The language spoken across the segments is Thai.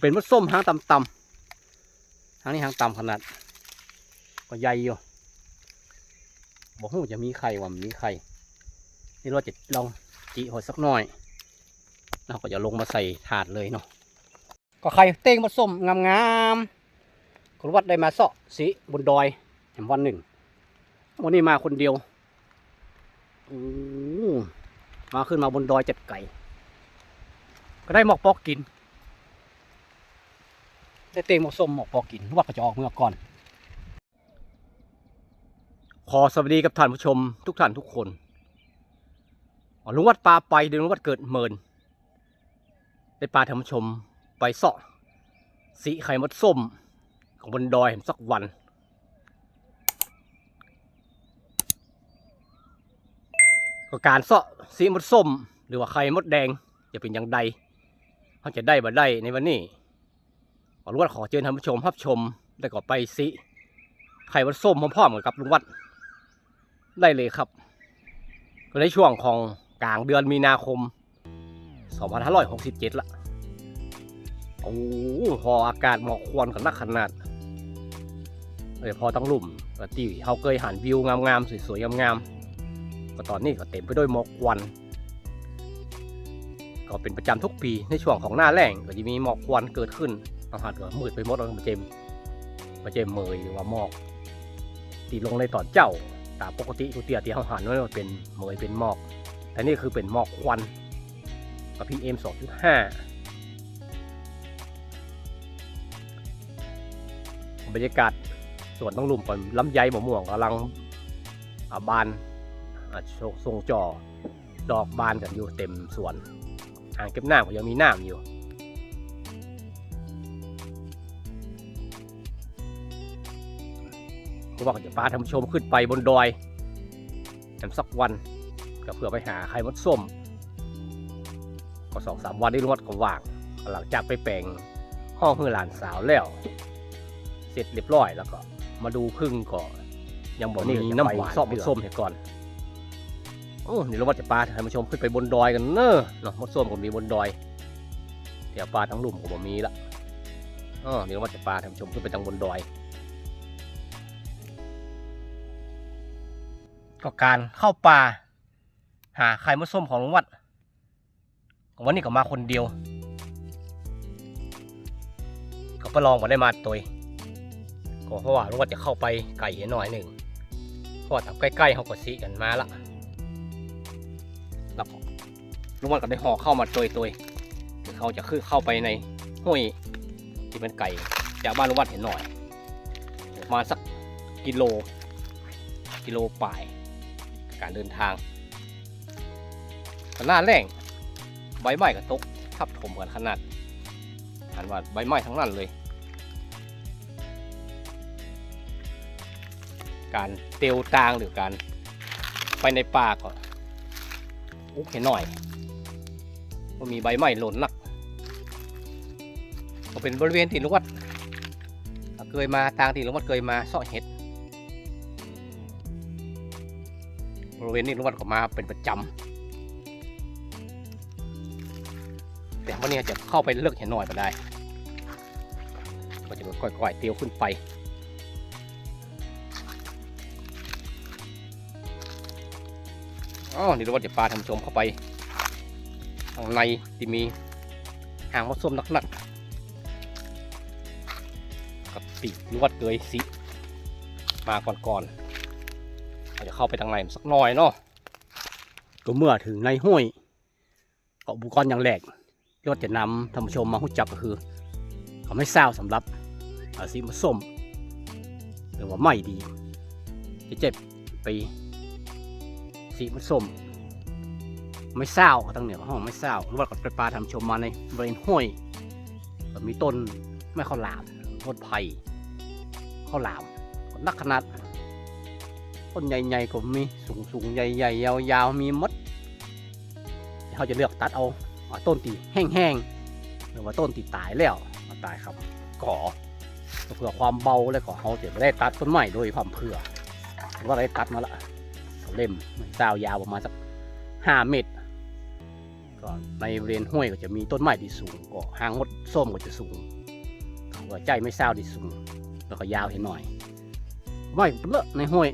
เป็นมดส้มหางต่ำๆหางนี้หางต่ำขนาด ก็ใหญ่อยู่บอกหูจะมีไข่ว่ามีไข่นี่เราจะลองจีหอยสักหน่อยเราก็จะลงมาใส่ถาดเลยเนาะก็ไข่เต้งมดส้มงามๆคุณวัดได้มาเสาะสีบนดอยแห่งวันหนึ่งวันนี้มาคนเดียวมาขึ้นมาบนดอยเจ็ดไก่ ก็ได้หมอกปอกกิน ได้เตงหมกส้มหมอกปอกินว่าก็จะออกเมื่อก่อน ขอสวัสดีกับท่านผู้ชมทุกท่านทุกคนลุงวัดปลาไปเดือนลุงวัดเกิดเมินได้ปลาท่านผู้ชมไปเสาะสีไข่มดส้ม ของบนดอยเห็นสักวันก็การเสาะสีมดส้ม หรือว่าไข่มดแดงจะเป็นอย่างใดเขาจะได้บ่ได้ในวันนี้ ขอลุงวัดขอเชิญท่านผู้ชมรับชมได้ก็ไปสิไข่มดส้มพร้อมๆกันกับลุงวัดได้เลยครับ ก็ในช่วงของกลางเดือนมีนาคม 2567ละโอ้หพออากาศหมอกควันกันนักขนาดเลยพอต้องลุ่มก็ที่เขาเคยหันวิวงามๆสวยๆงามๆก็ตอนนี้ก็เต็มไปด้วยหมอกควันก็เป็นประจำทุกปีในช่วงของหน้าแล้งก็จะมีหมอกควันเกิดขึ้น อาหารก็มืดไปหมดแล้วมาเจมมาเจมเมยหรือว่าหมอกตีลงในตอนเจ้าตามปกติทุกเตียที่เขาหันไว้เป็นเมยเป็นหมอก แต่นี่คือเป็นหมอกควันกับ PM 2.5บรรยากาศสวนต้องลุ่มก่อนลำไยหมะม่วงกำลังอาบานโชกทรงจอดอกบานกันอยู่เต็มสวนอ่างเก็บน้ำก็ยังมีน้ำอยู่ ว่าก็จะพาท่านผู้ชมขึ้นไปบนดอยกันสักวันก็เพื่อไปหาไข่มดส้มก็สองสามวันได้รวดก็ว่าง หลังจากไปแปลงห้องเพื่อหลานสาวแล้ว เสร็จเรียบร้อยแล้วก็ มาดูพึ่งก่อนยังบอกนี่น้ำหวานซอบมดส้มเห็นก่อนโอ้นี่เราว่าจะปลาท่านผู้ชมขึ้นไปบนดอยกันเนอะเนาะมดส้มก็มีบนดอยเดี๋ยวปลาทั้งลุ่มก็บ่มีละอ๋อนี่เราว่าจะปลาท่านผู้ชมขึ้นไปทางบนดอย ก็การเข้าป่า หาไข่มดส้มของลุงวัด วันนี้ก็มาคนเดียว ก็ประลองมาได้มาตัวก็เพราะว่าลุงวัดจะเข้าไปไก่เห็นหน่อยหนึ่งเพราะว่าถ้าใกล้ๆเขาก็สีกันมาละแล้วลุงวัดก็ได้ห่อเข้ามาตัวตัวเขาจะคือเข้าไปในห้วยที่เป็นไก่จากบ้านลุงวัดเห็นหน่อย มาสักกิโลกิโลปลาย การเดินทางหน้าแรงใบไม้ก็ตกทับถมกันขนาดอันว่าใบไม้ทั้งนั้นเลย การเตียวตางหรือการไปในป่าก็อุกเห็นหน่อยว่ามีใบไม้หล่นหนักก็เป็นบริเวณที่ลุงวัดเคยมาทางที่ลุงวัดเคยมาเสาะเห็ด เวณนี้ลุงวัดก็มาเป็นประจำแต่วันนี้จะเข้าไปเลือกเห็นหน่อยก็ได้ ก็จะค่อยๆเตียวขึ้นไปอ๋อนี่ลุงวัดจะปลาทำชมเข้าไปข้างในที่มีหางมดส้มนักๆกับปีกลวดเกยสิมาก่อนๆ เราจะเข้าไปทางในสักหน่อยเนาะก็เมื่อถึงในห้วยก็อุปกรณ์อย่างแรกที่ว่าจะนำท่านผู้ชมมาหู้จักก็คือเขาไม่เศร้าสำหรับอาสีมะส้มหรือว่าไม่ดีจะเจ็บไปสีมะส้มไม่เศร้าตั้งเหนือห้องไม่เศร้าหรือว่าก็ไปปลาทำชมมาในบริเวณห้วยมีต้นไม่ข้าวหลามต้นไผ่ข้าวหลามนักขนาด ต้นใหญ่ๆก็มีสูงสูงๆใหญ่ๆ ยาวๆ มีมดเขาจะเลือกตัดเอาเอาต้นตีแห้งๆ หรือว่าต้นตีตายแล้วเอาตายครับก่อเพื่อความเบาเลยก่อเขาจะไม่ได้ตัดต้นใหม่โดยความเผื่อว่าได้ตัดมาละเล่มมันยาวยาวประมาณสักห้าเมตรก็ในบริเวณห้วยก็จะมีต้นไม้ที่สูงก็หางมดส้มก็จะสูงก็ใจไม่เศร้าที่สูงแล้วก็ยาวเห็นหน่อยไม้เลอะในห้วย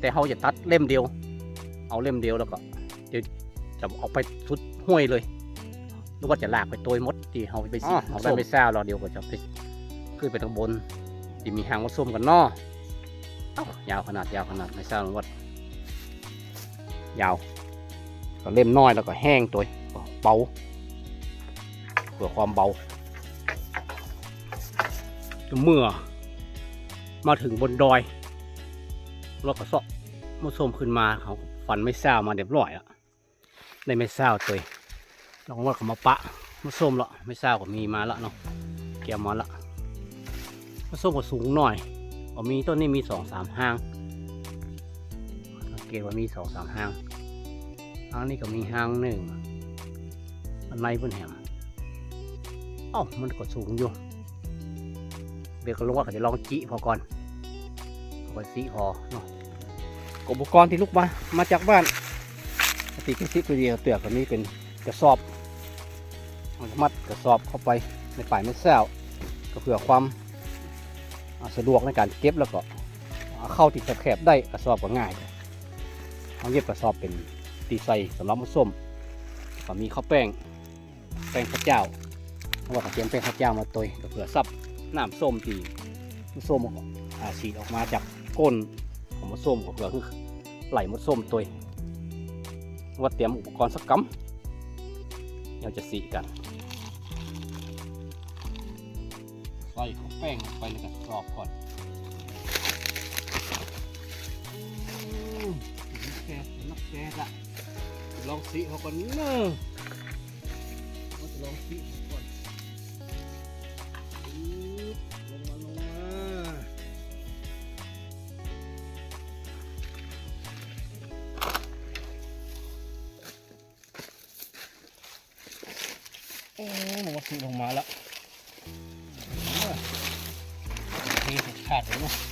แต่เขาจะตัดเล่มเดียว เอาเล่มเดียวแล้วก็จะจะเอาไปทุดห้วยเลยหรือว่าจะลากไปตัวมดที่เขาไปสิเขาได้ไม่เศร้าเราเดียวก็จะไปขึ้นไปทางบนที่มีหางมดส้มกันเนอเอ้ายาวขนาดยาวขนาดไม่เศร้าหรือว่ายาว ก็เล่มน้อยแล้วก็แห้งตัวก็เบาเพื่อความเบาเมื่อมาถึงบนดอย แล้วก็เสาะมดส้มขึ้นมาเขาฟันไม่เศร้ามาเรียบร้อยแล้วได้ไม่เศร้าตัวลองว่าเขามาปะมดส้มละไม่เศร้าก็มีมาละเนาะเกี่ยวมาละมดส้มก็สูงหน่อยก็มีต้นนี้มีสองสามห้างสังเกตว่ามีสองสามห้างทางนี้ก็มีห้างหนึ่งอันในเพิ่นแหมอ้ามันก็สูงอยู่เดี๋ยวก็ลงว่าก็จะลองจิพอก่อน เอาก็จิพอเนาะอุปกรณ์ที่ลูกมา มาจากบ้านปฏิกิริยาตัวเดียวเตือกก็มีเป็นกระสอบเอามัดกระสอบเข้าไปในป่ายไม่แซวก็เพื่อความสะดวกในการเก็บแล้วก็เข้าติดแคบๆได้กระสอบก็ง่ายเอาเย็บกระสอบเป็นตีใส่สำหรับมะส้มก็มีข้าวแป้งแป้งข้าวเจ้าเพราะว่าเขาเตรียมแป้งข้าวเจ้ามาตัวก็เผื่อซับน้ำส้มที่มะส้มอาฉีดออกมาจาก ก้นของมะส้มก็เผื่อคือไหลมะส้มตัวว่าเตรียมอุปกรณ์สักกำเราจะสีกันใส่ข้าวแป้งลงไปในกระสอบก่อนอืมแกนักแกละลองสีเขาก่อนเนอะเราจะลองสี ลงมาแล้วนี่ขาดเลย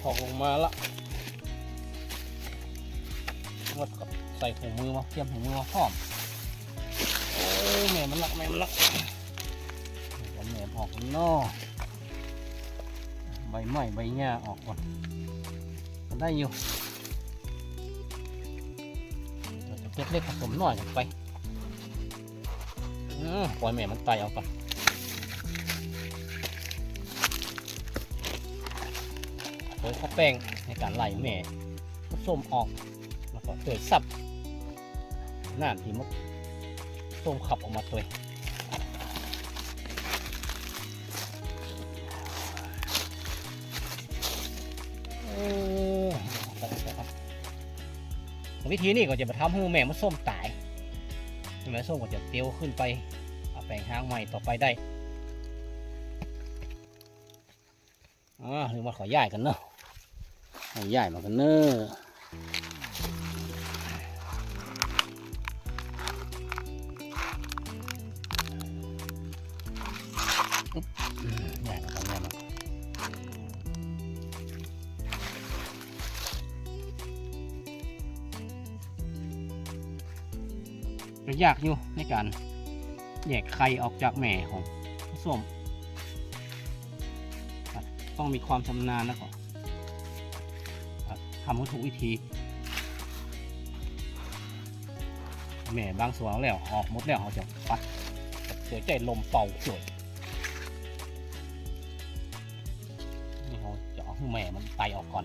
ถอกลงมาละวัดกับใส่ถุงมือมาเตรียมถุงมือมาพร้อมโอ้แม่มันลักแม่มันลักผมแหนมออกนอกใบไม้ใบหญ้าออกก่อนมันได้อยู่เราจะเก็บเล็กผสมหน่อยไปอืมปล่อยแม่มันไตเอาก่อน โดยข้าแป้งในการไล่แม่ผสมออก แล้วก็เกิดสับน้ำที่มันส้มขับออกมาตัววิธีนี้ก็จะมาทำให้แม่มันส้มตายแม่ส้มก็จะเตียวขึ้นไปเอาแปลงหางใหม่ต่อไปได้อ่าหรือว่าขอย่ายกันเนาะ ให้ย่ายมากันเนอะอุ๊บอืมย่มากันย่ายมาก็ยากอยู่ในการแยกไข่ออกจากแม่ของส้มต้องมีความชำนาญแล้วก็ครับ ทำให้ถูกวิธีแม่บางส่วนแล้วออกหมดแล้วเขาจะปัดเสียใจลมเป่าสวยนี่เขาจะเอาให้แม่มันไตออกก่อน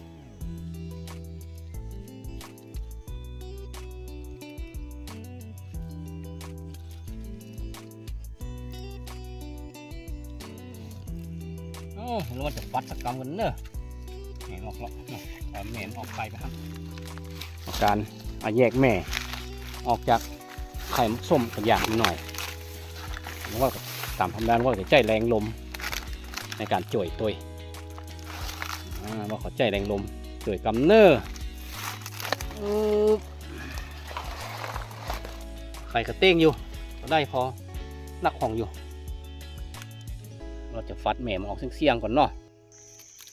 โอ้เราจะฟัดสักกรรมกันเนอะแหมออกแล้วเนาะเอาแหมออกไปไปครับการอาแยกแม่ ออกจากไข่มส้มกันอย่างนิดหน่อยวก็ตามธรรมดาว่าจะใจแรงลม ในการจ่วยตัวว่าขอใจแรงลมเกิดกำเนอร์ไข่กระเต้งอยู่ก็ได้พอนักของอยู่ เราจะฟัดแหม่มออกเสียงๆก่อนเนาะ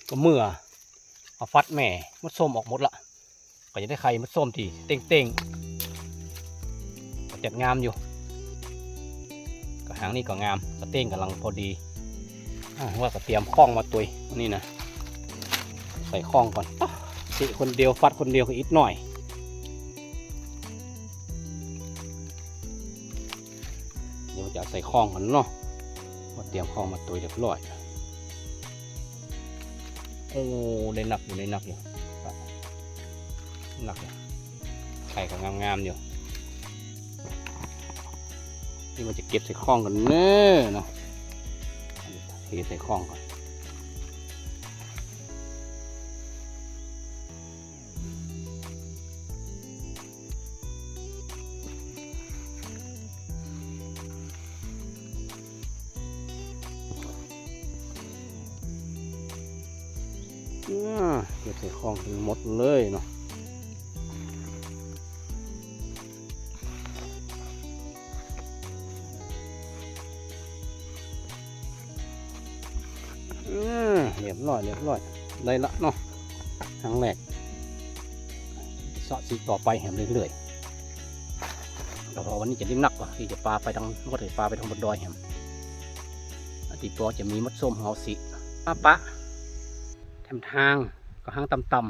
ก็เมื่อ เอาฟัดแม่มดส้มออกหมดละก็จะได้ไข่มดส้มที่เต่งๆก็จัดงามอยู่ก็หางนี่ก็งามกระเต้งกำลังพอดีอว่าก็เตรียมข้องมาตุยนี่นะใส่ข้องก่อนอ๊ะสิคนเดียวฟัดคนเดียวก็อีกหน่อยเดี๋ยวจะใส่ข้องกันเนาะเตรียมข้องมาตุยเรียบร้อย โอ้ได้หนักอยู่ได้หนักอยู่หนักอยู่ไข่ก็งามๆอยู่นี่มันจะเก็บใส่ข้องกันเน้อนะเทใส่ข้องก่อน เก็บใส่ข้องทั้งหมดเลยเนาะเรียบร้อยเรียบร้อยได้ละเนาะครั้งแรกเสาะสีต่อไปแหมเรื่อยๆแต่พอวันนี้จะเล่นนักว่ะที่จะปลาไปทางวัดปลาไปทางบนดอยแหมอาทิตย์ปอจะมีมัดส้มเฮาสิปะปะ แถมทางก็หางต่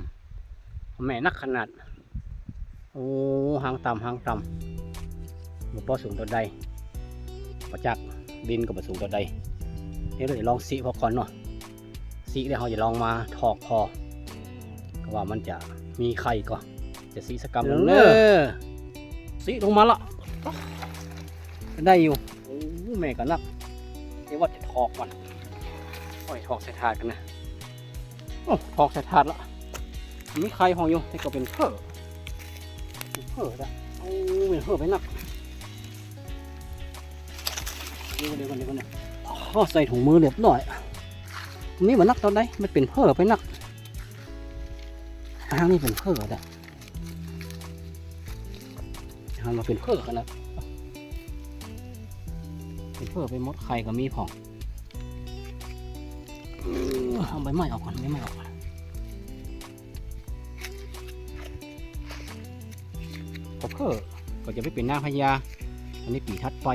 ำๆแม่นักขนาด โอ้หางต่ำหางต่ำหลวงพ่อสูงตัวใดประจักษ์ดินกับสูงตัวใดเดี๋ยวเราจะลองสีพอก่อนเนาะสีแล้วเราจะลองมาถอกพอก็ว่ามันจะมีไข่ก็จะสีสกรรมลงเนอสีลงมาละได้อยู่โอ้แม่ก็นักเดี๋ยวว่าจะถอกมันปล่อยถอกใส่ถาดกันนะโออกใส่ถาดละมีไข่ห้องอยู่นี่ก็เป็นเพ้อเป็นเพ้อละโอ้เป็นเพ้อไปนักเดี๋ยวเดี๋ยวก่อนเดี๋ยวก่อนเดี๋ยวพอใส่ถุงมือเรียบร้อยนี่มันนักตอนไหนมันเป็นเพ้อไปนักทางนี้เป็นเพ้อแหละทางเราเป็นเพ้อกันนะเป็นเพ้อไปหมดไข่ก็มีผองอ เอาใบไม้ออกก่อนใบไม้ออกก่อนพอเพอก็จะไม่เป็นหน้าพญาอันนี้ปีทัดไป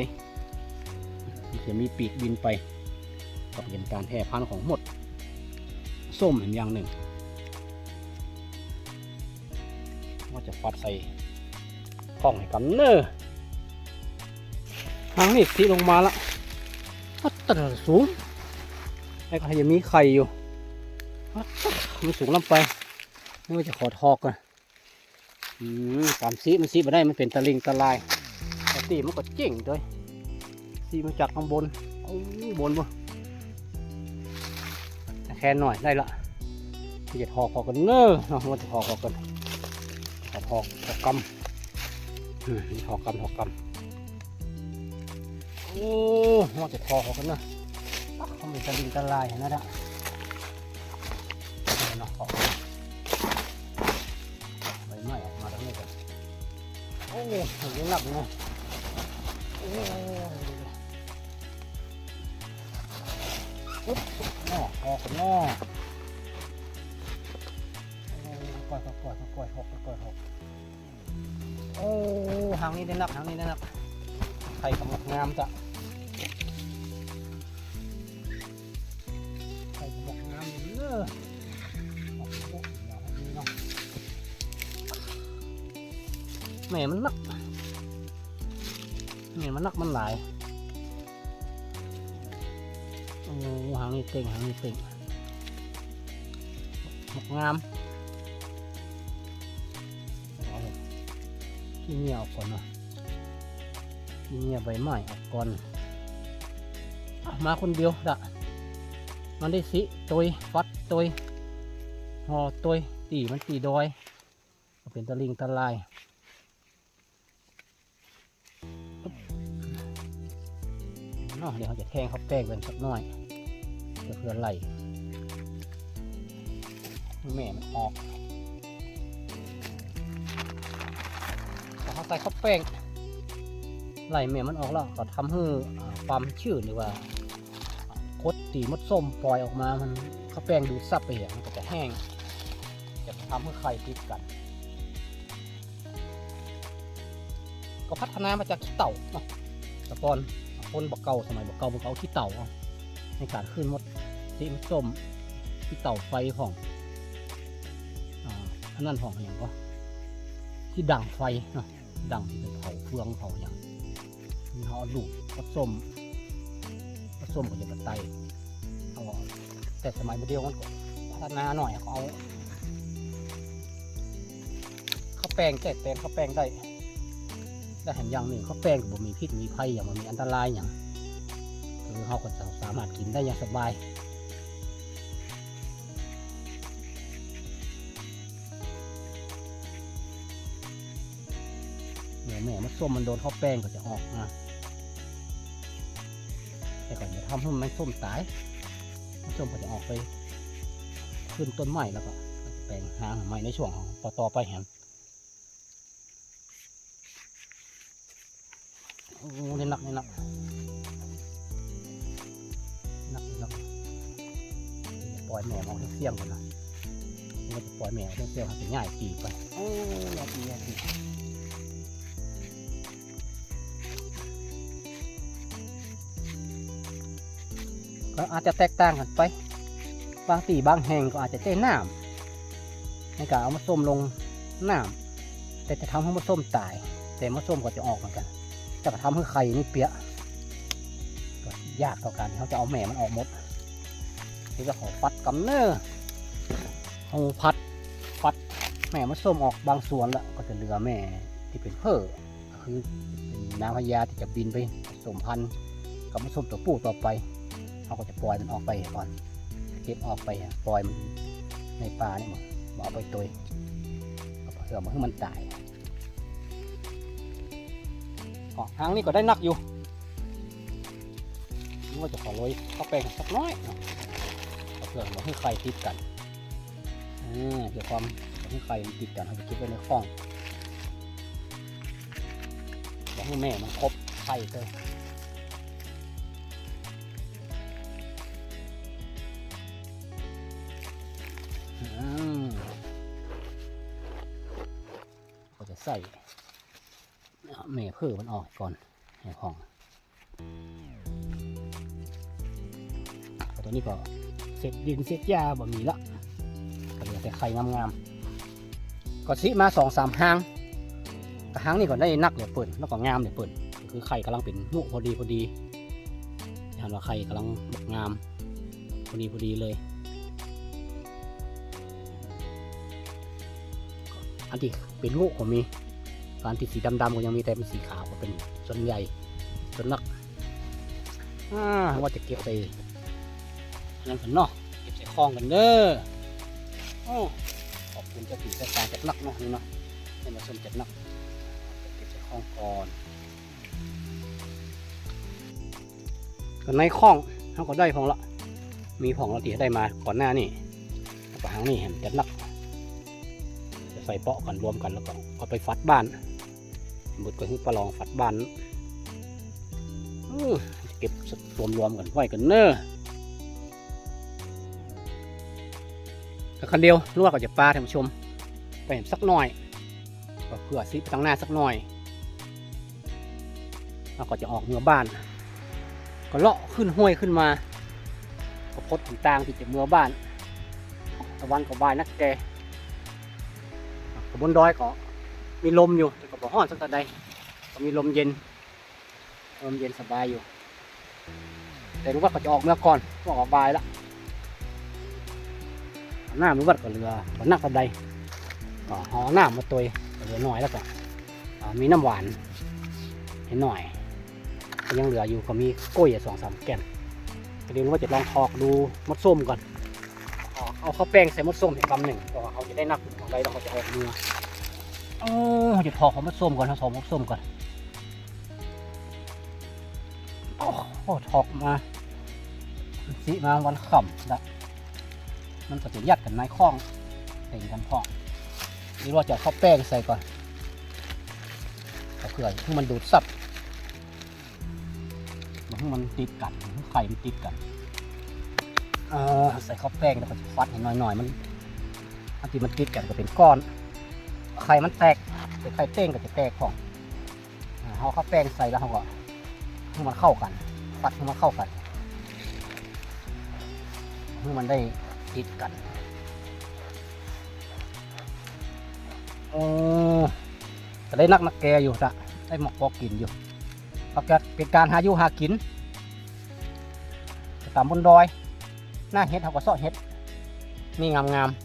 จะมีปีกบินไปก็เป็นการแพร่พันธุ์ของหมด ส้มเห็นอย่างหนึ่งว่าจะฟัดใส่กล้องให้กำเนอทางนี้ทีลงมาละวัดตระสูง ไอ้ก็ยังมีไข่อยู่มันสูงลำไปไม่ว่าจะขอทอกกันอืมตามซีมันซีมาได้มันเป็นตะลิงตะลายแต่ตีมันก็เจ๋งด้วยซีมาจากข้างบนโอ้บนบ่แค่หน่อยได้ละจะทอกพอกันเนอะมันจะทอกพอกันทอกทอกทอกกำอืมนี่ทอกกำทอกกำโอ้มันจะทอกพอกันเนอะ เขาเป็นตะลิงตะลายเห็นไหมล่ะเนาะออกใบไม้ออกมาตรงนี้กันโอ้ยเห็นหนักเนาะโอ้ปุ๊บนอกออกนอกก่อยก่อยก่อยหกก่อยหกโอ้หางนี้ได้นักหางนี้ได้นักไข่กำลังงามจ้ะ แม่มันนักเนี่มันนักมันหลายโอ้หางนี่เต่งหางนี่เต่งงามที่นี่เอาก่อนนะที่นี่ใบไม้ออกก่อนอมาคนเดียวดะมันได้สิตุยฟัดตุยหอตุยตีมันตีดอย เป็นตะลิงตะลาย นาะเดี๋ยวเขาจะแทงเขาแป้งกันสักหน่อยเพื่อเพื่อไล่แม่มันออกพอเขาใส่ข้าวแป้งไหลแม่มันออกแล้วก็ทำให้ความชื้นหรือว่าคดตีมดส้มปล่อยออกมามันข้าวแป้งดูดซับไปอย่างมันก็จะแห้ง จะทำให้ไข่ติดกัน ก็พัฒนามาจากขี้เต่าเนาะแต่ก่อน คนบอกเก่าสมัยบอกเก่าบอกเก่าขี้เต่าในการขึ้นมดตีมดส้มขี้เต่าไฟของอ่าอันนั้นของอย่างก็ที่ดังไฟเนาะดังที่เป็นเผาเฟืองเผาอย่างมีเขาลูกมดส้มผสมกับจะกระไตเอาแต่สมัยเดียวมันก็พัฒนาหน่อยเขาเอาข้าวแป้งแก้แป้งข้าวแป้งได้ ได้เห็นอย่างหนึ่งข้าวแป้งก็บ่มีพิษมีภัยอย่างมันมีอันตรายอย่างคือเขาก็จะสามารถกินได้อย่างสบายเนื้อแม่มันส้มมันโดนข้าวแป้งก็จะออกมาแต่ก่อนจะทำให้มันส้มตายมันส้มก็จะออกไป ขึ้นต้นไม้แล้วก็แปลงหางไม้ในช่วงต่อไปแหม โอ้นี่หนักนี่หนักหนักนี่หนักเดี๋ยวจะปล่อยแม่มองเสี่ยงก่อนนะนี่ก็จะปล่อยแม่เสี่ยงให้เป็นง่ายปีไปโอ้ยปีปีก็อาจจะแตกต่างกันไป บางตีบางแห่งก็อาจจะเต้น้ำในการเอามาส้มลงน้ำแต่จะทำให้มะส้มตาย แต่มะส้มก็จะออกเหมือนกัน แต่ก็ทำให้ไข่นี่เปียกยากต่อการที่เขาจะเอาแม่มันออกหมดนี่ก็ขอฟัดกำเนอร์เอาพัดฟัดแม่มะส้มออกบางส่วนละก็จะเหลือแม่ที่เป็นเพ้อคือเป็นนางพญาที่จะบินไปสมพันธุ์กับมะส้มตัวผู้ต่อไปเขาก็จะปล่อยมันออกไปก่อนเก็บออกไปอะปล่อยมันในป่านี่มันเอาไปตัวเพื่อมาให้มันตาย หางนี่ก็ได้นักอยู่นี่ว่าจะขอโรยข้าวแป้งสักน้อยเนาะเอเพื่อมาให้ไข่ติดกันเพื่อความให้ไข่มันติดกันเอาไปเก็บไว้ในข้องอยากให้แม่มันครบไข่เลยก็จะใส่ เม่เพื่อมันออกก่อนในห้องตัวนี้ก็เสร็จดินเสร็จยาบ่มีละก็เหลือแต่ไข่งามๆก็สิมาสองสามหางแต่หางนี่ก็ได้นักเลยเปิดแล้วก็งามเลยเปิดคือไข่กำลังเป็นนุพอดีพอดีเห็นว่าไข่กำลังงามพอดีพอดีเลย อันที่เป็นลูกก็ มีอันที่สีดำๆก็ยังมีแต่เป็นสีขาวก็เป็นส่วนใหญ่ส่วนนักว่าจะเก็บไปอันนั้นกันเนาะเก็บใส่คลองกันเด้อโอ้ขอบคุณเจ้าผีเจ้าการจัดนักเนาะนี่เนาะให้มาชมจัดนักเก็บใส่คลองก่อนก็ในคลองเขาก็ได้พองละมีพองเราที่ได้มาก่อนหน้านี่แล้วก็หางนี่เห็นจัดนักจะใส่เปาะกันรวมกันแล้วก็เอาไปฟัดบ้าน บุดก็คือประลองฟัดบ้านเก็บรวมรวมกันไว้กันเนอะแล้วคันเดียวรู้ว่าก็จะปลาท่านผู้ชม ไปเห็นสักหน่อยก็เพื่อซิปตั้งหน้าสักหน่อยแล้วก็จะออกเมือบ้าน ก็เลาะขึ้นห้วยขึ้นมา ก็พดต่างที่จะเมือบ้านตะวันก็บายนักแกบนดอยก็ มีลมอยู่แต่ก็บ่ฮ้อนสักต่ใดก็มีลมเย็น ลมเย็นสบายอยู่ แต่รู้ว่าก็จะออกเมื่อก่อนก็ออกบายละหน้ามือวัดก็เรือก็นักต่ใดก็ห่อหน้ามาตัวเหลือหน่อยแล้วก็มีน้ำหวานให้หน่อยก็ยังเหลืออยู่ก็มีกล้วยสองสามแก่นก็เดี๋ยวว่าจะลองทอกดูมดส้มก่อน เอาข้าวแป้งใส่มดส้มอีกกำหนึ่งก็เขาจะได้นักของไรเราก็จะออกเนื้อ โอ้จะทอกของมดส้มก่อนนะทอกมดส้มก่อนโอ้โหอกมาสิมาวันขำละมันก็จะยัดกันในข้องเต็งกันพ่อนี่ว่าจะข้าแป้งใส่ก่อนเอาเกลือให้มันดูดซับมันให้มันติดกันไข่มันติดกันใส่ข้าวแป้งแล้วก็ฟัดให้หน่อยๆมันบางทีมันติดกันก็เป็นก้อน ไข่มันแตกแต่ไข่เต้งก็จะแตกของอ่าเอาข้าแป้งใส่แล้วเขาก็ให้มันเข้ากันฟัดให้มันเข้ากันให้มันได้ติดกันโอ้ก็ได้นักนักแกอยู่ละได้หมอกพอกินอยู่เอาแกเป็นการหาอยู่หากินตามบนดอย หน้าเห็ดเขาก็เสาะเห็ด นี่งามๆ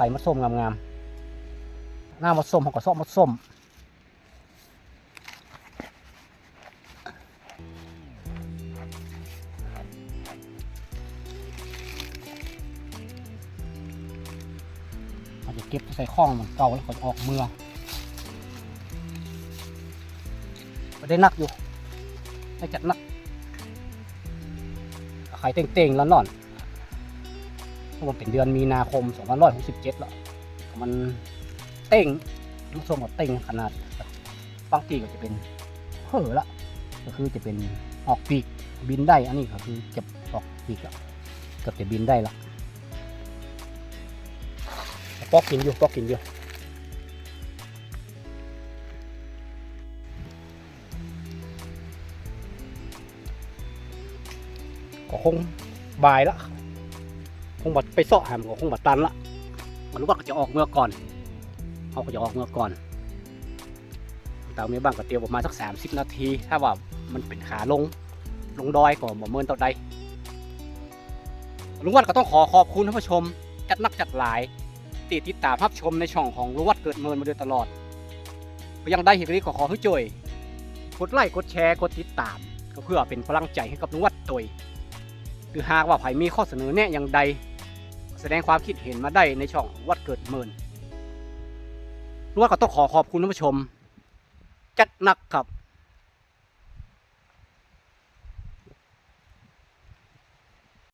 ไข่มาส้มงามๆหน้ามาส้มเขาก็เสาะมาส้มเขาจะเก็บใส่ข้องเหมันเก่าแล้วเขาจะออกเมือก็ได้นักอยู่ได้จัดนักไขายเต่งๆแล้วนอน เพราะว่าเป็นเดือนมีนาคม2567แล้วมันเต่งลูกส้มกับเต่งขนาดบางทีก็จะเป็นเห่อละ ก็คือจะเป็นออกปีกบินได้ อันนี้ก็คือเก็บออกปีกแล้วเกือบจะบินได้ละปอกกินอยู่ปอกกินอยู่ก็คงบายละ คงบัดไปเสาะหามก็คงบัดตันละมันรู้ว่าจะออกเมื่อก่อนเขาก็จะออกเมื่อก่อนแต่มีบ้างก็เตียมประมาณสักสามสิบนาที ถ้าว่ามันเป็นขาลงลงดอยก็บ่เมินต่อใดลุงวัดก็ต้องขอขอบคุณท่านผู้ชม จัดนักจัดหลายติดติดตามรับชมในช่องของรู้วัดเกิดเมินมาโดยตลอดก็ยังได้เห็นนี้ก็ขอให้จ่วยกดไลค์กดแชร์กดติดตาม ก็เพื่อเป็นกำลังใจให้กับนุวัดตัวยหรือหากว่าใครมีข้อเสนอแนะอย่างใด แสดงความคิดเห็นมาได้ในช่องวัดเกิดเมินรู้วัดก็ต้องขอขอบคุณท่านผู้ชม จัดหนักครับ